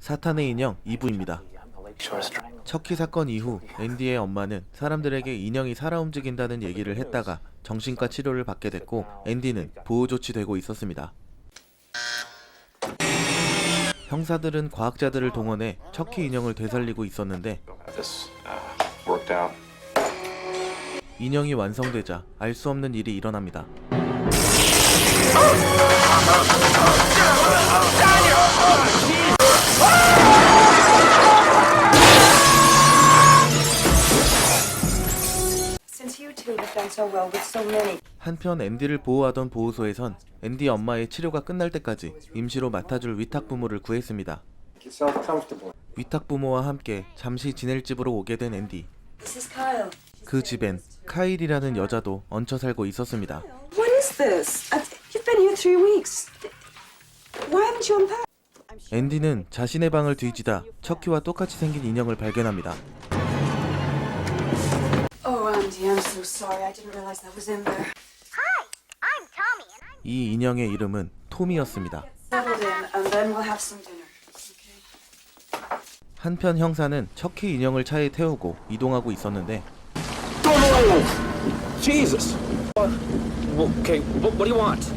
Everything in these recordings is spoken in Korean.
사탄의 인형 2부입니다. 척키 사건 이후 앤디의 엄마는 사람들에게 인형이 살아 움직인다는 얘기를 했다가 정신과 치료를 받게 됐고 앤디는 보호 조치되고 있었습니다. 형사들은 과학자들을 동원해 척키 인형을 되살리고 있었는데. 인형이 완성되자 알 수 없는 일이 일어납니다. 한편 앤디를 보호하던 보호소에선 앤디 엄마의 치료가 끝날 때까지 임시로 맡아줄 위탁 부모를 구했습니다. 위탁 부모와 함께 잠시 지낼 집으로 오게 된 앤디. this is Kyle. 그 집엔 카일이라는 여자도 얹혀 살고 있었습니다. What is this? You've been here three weeks. Why haven't you unpacked? 앤디는 자신의 방을 뒤지다 척키와 똑같이 생긴 인형을 발견합니다. Oh, Andy, I'm so sorry. I didn't realize that was in there. Hi, I'm Tommy, and I'm 이 인형의 이름은 톰이었습니다. Settled in, and then we'll have some dinner. Okay. 한편 형사는 척키 인형을 차에 태우고 이동하고 있었는데 Jesus! Well, okay, what, what do you want?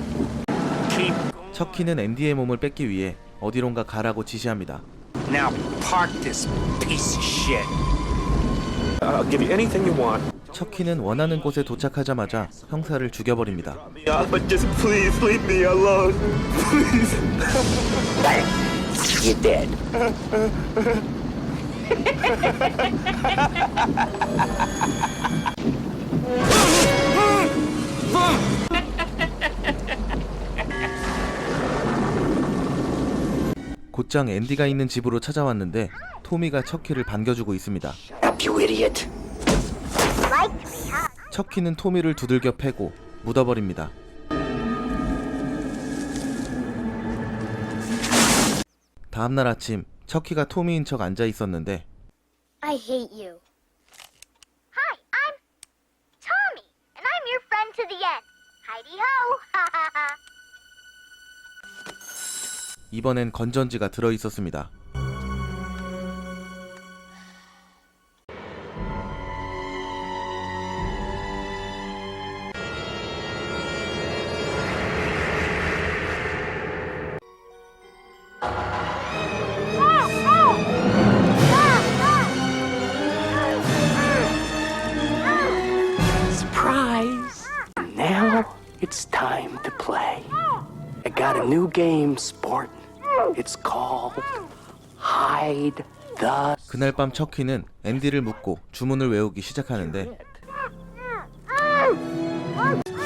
척키는 앤디의 몸을 뺏기 위해 어디론가 가라고 지시합니다. Now park this piece of shit. I'll give you anything you want. 척키는 원하는 곳에 도착하자마자 형사를 죽여버립니다. 곧장 앤디가 있는 집으로 찾아왔는데 토미가 척키를 반겨주고 있습니다. 척키는 토미를 두들겨 패고 묻어버립니다. 다음 날 아침 척키가 토미인 척 앉아 있었는데 I hate you. Hi, I'm Tommy, and I'm your friend to the end. Heidi ho! 이번엔 건전지가 들어 있었습니다. It's time to play. I got a new game, sport. It's called Hide the. 그날 밤 척키는 앤디를 묶고 주문을 외우기 시작하는데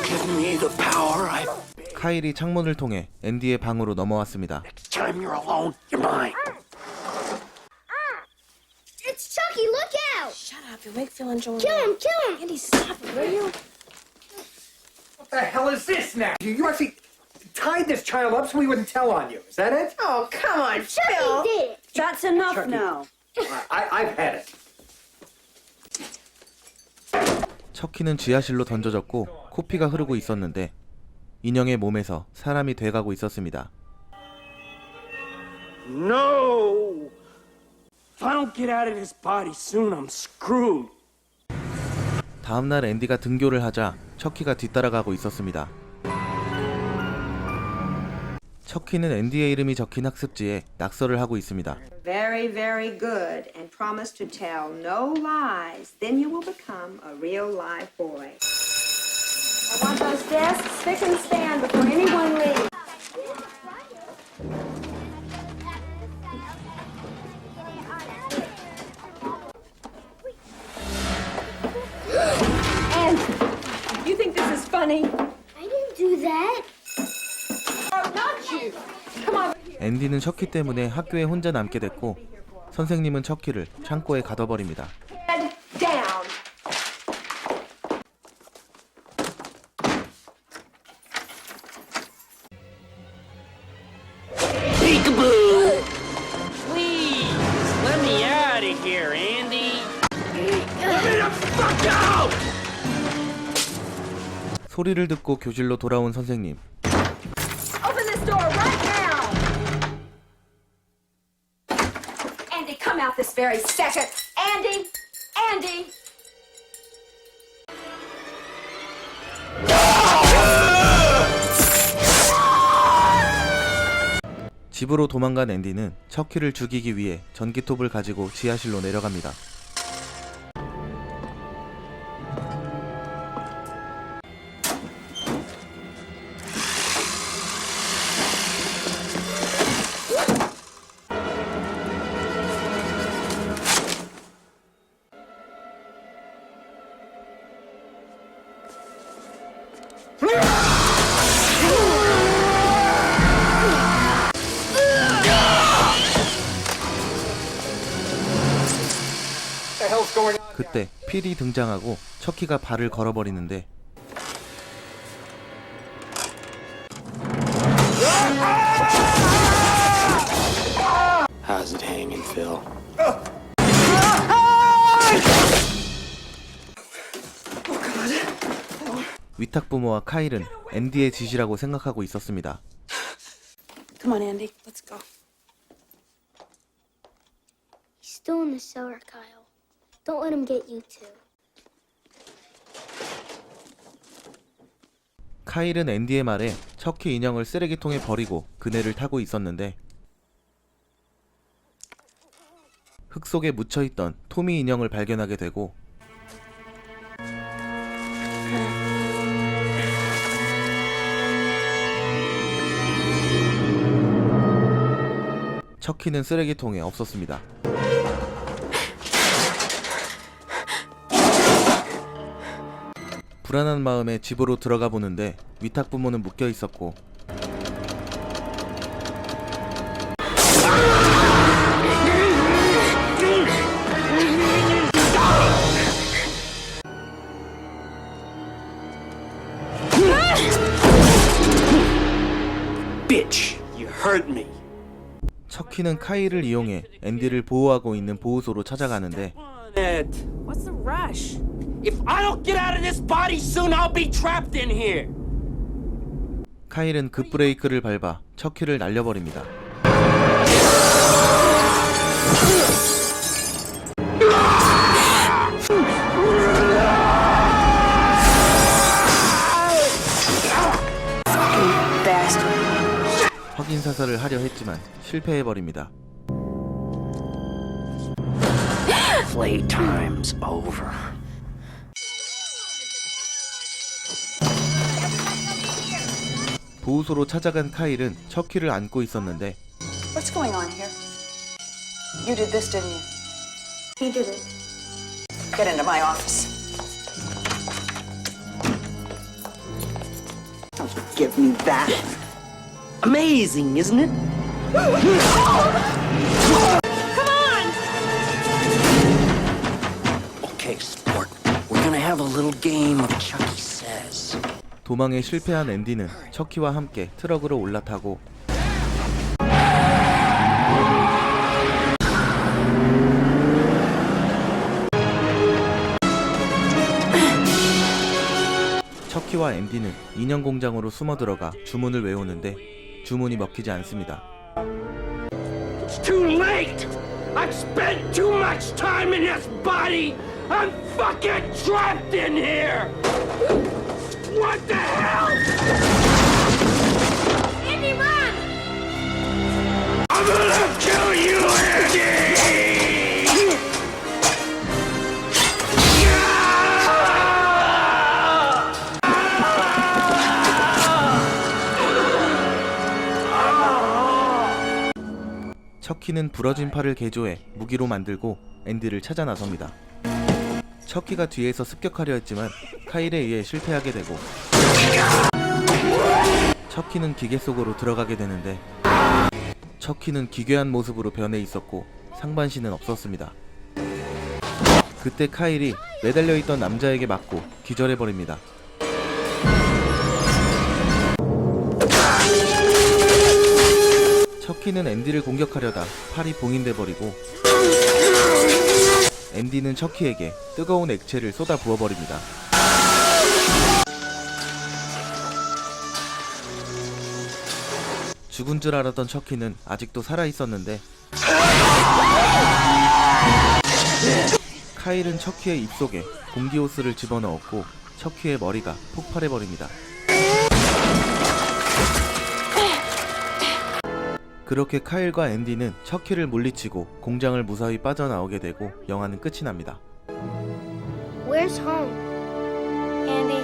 Give me the power. I. 카일이 창문을 통해 앤디의 방으로 넘어왔습니다. Next time you're alone, you're mine. It's Chucky, look out! Shut up. You'll make Phil and Joel. Kill him, kill him! Andy, stop it, will you? What the hell is this now? You, you actually tied this child up so we wouldn't tell on you. Is that it? Oh, come on, Chucky did it! That's enough Chucky. now. I, I've had it. 척키는 지하실로 던져졌고 코피가 흐르고 있었는데 인형의 몸에서 사람이 돼가고 있었습니다. No! If I don't get out of this body soon, I'm screwed. 다음날 앤디가 등교를 하자 척키가 뒤따라가고 있었습니다. 척키는 앤디의 이름이 적힌 학습지에 낙서를 하고 있습니다. Very, very good. And promise to tell no lies. Then you will become a real live boy. I want those desks spick and stand before anyone leaves. 앤디는 척키 때문에 학교에 혼자 남게 됐고 선생님은 척키를 창고에 가둬버립니다. 소리를 듣고 교실로 돌아온 선생님. Open this door very second. Andy! Andy! 집으로 도망간 앤디는 척키를 죽이기 위해 전기톱을 가지고 지하실로 내려갑니다. 그때 필이 등장하고 척키가 발을 걸어버리는데 How's it hanging, Phil? 위탁 부모와 카일은 앤디의 짓이라고 생각하고 있었습니다. Come on, Andy. Let's go. He's still in the cellar, Kyle. Don't let him get you too. 카일은 앤디의 말에 척키 인형을 쓰레기통에 버리고 그네를 타고 있었는데 흙 속에 묻혀있던 토미 인형을 발견하게 되고 척키는 쓰레기통에 없었습니다. 불안한 마음에 집으로 들어가 보는데 위탁 부모는 묶여 있었고. Bitch, you hurt me. 척키는 카이를 이용해 앤디를 보호하고 있는 보호소로 찾아가는데 If I don't get out of this body soon, I'll be trapped in here. 카일은 급브레이크를 밟아 척키를 날려버립니다. Bastard. 확인 사살을 하려 했지만 실패해 버립니다. Playtime's over. 보호소로 찾아간 카일은 척키를 안고 있었는데 What's going on here? You did this, didn't you? He did it. Get into my office. Give me that. Amazing, isn't it? Okay, sport. We're gonna have a little game of Chucky Says. 도망에 실패한 앤디는 척키와 함께 트럭으로 올라타고 척키와 앤디는 인형 공장으로 숨어 들어가 주문을 외우는데 주문이 먹히지 않습니다. It's too late! I've spent too much time in his body! I'm fucking trapped in here! 척키는 부러진 팔을 개조해 무기로 만들고 앤디를 찾아 나섭니다. 척키가 뒤에서 습격하려 했지만 카일에 의해 실패하게 되고 척키는 기계 속으로 들어가게 되는데 척키는 기괴한 모습으로 변해 있었고 상반신은 없었습니다. 그때 카일이 매달려 있던 남자에게 맞고 기절해 버립니다. 척키는 앤디를 공격하려다 팔이 봉인돼 버리고 앤디는 척키에게 뜨거운 액체를 쏟아 부어 버립니다. 죽은 줄 알았던 척키는 아직도 살아 있었는데 카일은 척키의 입속에 공기호스를 집어넣었고 척키의 머리가 폭발해버립니다. 그렇게 카일과 앤디는 척키를 물리치고 공장을 무사히 빠져나오게 되고 영화는 끝이 납니다. Where's home? Andy,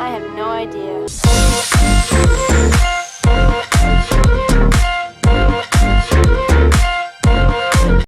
I have no idea.